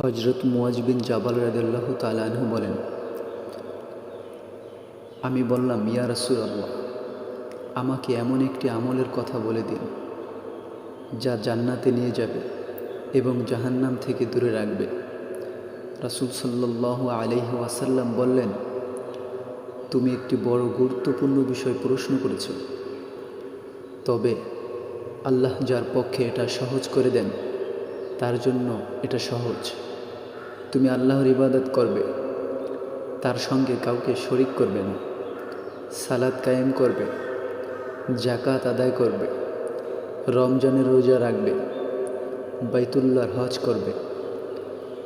হজরত মুয়াজ বিন জাবাল রাদিল্লাহ তালাহু বলেন, আমি বললাম, ইয়া রাসূলুল্লাহ, আমাকে এমন একটি আমলের কথা বলে দিন, যা জান্নাতে নিয়ে যাবে এবং জাহান্নাম থেকে দূরে রাখবে। রাসূল সাল্লাহ আলহি ওয়াসাল্লাম বললেন, তুমি একটি বড় গুরুত্বপূর্ণ বিষয় প্রশ্ন করেছ। তবে আল্লাহ যার পক্ষে এটা সহজ করে দেন তার জন্য এটা সহজ। তুমি আল্লাহর ইবাদত করবে, তার সঙ্গে কাউকে শরিক করবে না। সালাদ কায়েম করবে জাকাত আদায় করবে, রমজানের রোজা রাখবে, বাইতুল্লাহর হজ করবে।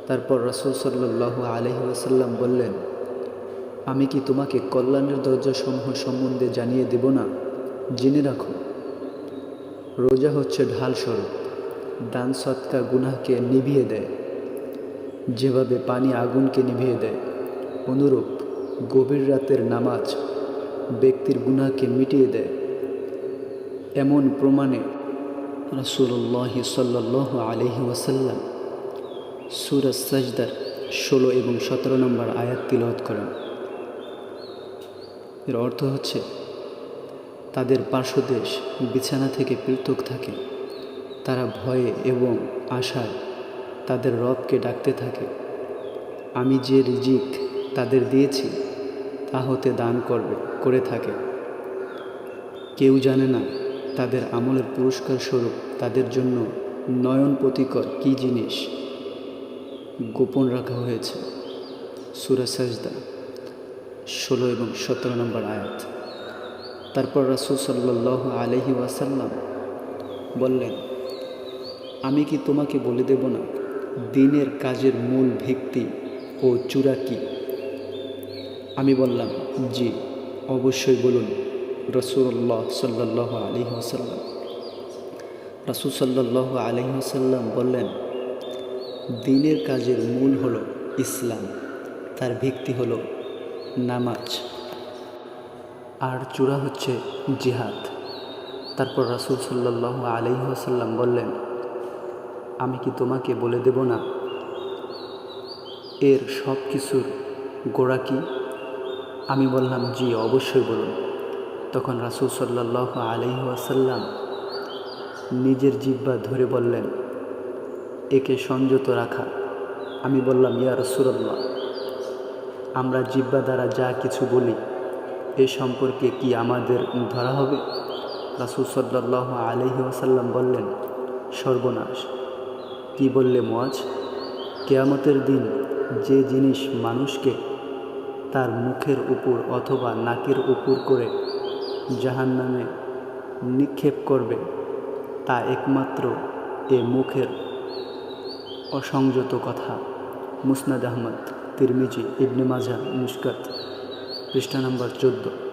তারপর রসুল সাল্লাহ আলহি বললেন, আমি কি তোমাকে কল্যাণের দরজাসমূহ সম্বন্ধে জানিয়ে দেব না? জেনে রাখো, রোজা হচ্ছে ঢাল স্বরূপ দান সৎকা গুনাহকে নিভিয়ে দেয়। যেভাবে পানি আগুনকে নিভিয়ে দেয়, অনুরূপ গভীর রাতের নামাজ ব্যক্তির গুনাহকে মিটিয়ে দেয়। এমন প্রমাণে রসুল্লাহ সাল্লাহ আলহি ওয়াসাল্লাম সুরজ সাজদার ষোলো এবং সতেরো নম্বর আয়াত তিলহত করেন। এর অর্থ হচ্ছে, তাদের পার্শ্বদেশ বিছানা থেকে পৃথক থাকে। তারা ভয়ে এবং আশায় তাদের রবকে ডাকতে থাকে। আমি যে রিজিক তাদের দিয়েছি, তা হতে দান করবে, করে থাকে। কেউ জানে না তাদের আমলের পুরস্কার স্বরূপ তাদের জন্য নয়ন প্রতিকর কী জিনিস গোপন রাখা হয়েছে। সুরা সাজদা, ষোলো এবং সতেরো নম্বর আয়াত। তারপর রাসুল সাল্লাহ আলহি ওয়াসাল্লাম বললেন আমি কি তোমাকে বলে দেব না, দিনের কাজের মূল ভিত্তি ও চূড়া কি? আমি বললাম, জি, অবশ্যই বলুন রসুল্লাহ সাল্লাহ আলী আসাল্লাম রসুল সাল্লাহ আলহি আসাল্লাম বললেন, দিনের কাজের মূল হল ইসলাম, তার ভিত্তি হল নামাজ। আর চূড়া হচ্ছে জিহাদ। তারপর রাসুল সাল্লাহ আলহি বললেন আমি কি তোমাকে বলে দেব না? এর সব কিছুর গোড়া কি? আমি বললাম, জি, অবশ্যই বলুন। তখন রাসুল সাল্লাহ আলহি আসাল্লাম নিজের জিব্বা ধরে বললেন, একে সংযত রাখা। আমি বললাম, ইয়া রসুল্লাহ আমরা জিব্বা দ্বারা যা কিছু বলি, এ সম্পর্কে কি আমাদের ধরা হবে? রাসুল সাল্লাহ আলহি আসাল্লাম বললেন, সর্বনাশ। কি বললে মজ? কেয়ামতের দিন যে জিনিস মানুষকে তার মুখের উপর অথবা নাকের উপর করে জাহান নামে নিক্ষেপ করবে, তা একমাত্র এ মুখের অসংযত কথা। মুসনাদ আহমদ, তিরমিজি, ইবনে মাজা মুস্কাত পৃষ্ঠা নম্বর চোদ্দ।